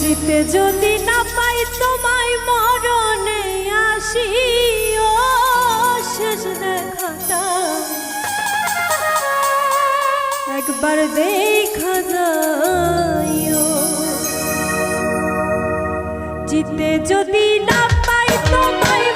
জিতে যদি না পাই তোমায় মরণে আসি, ও শেষ দেখাটা। একবার দেখা যাইও জিতে যদি না পাই তোমায়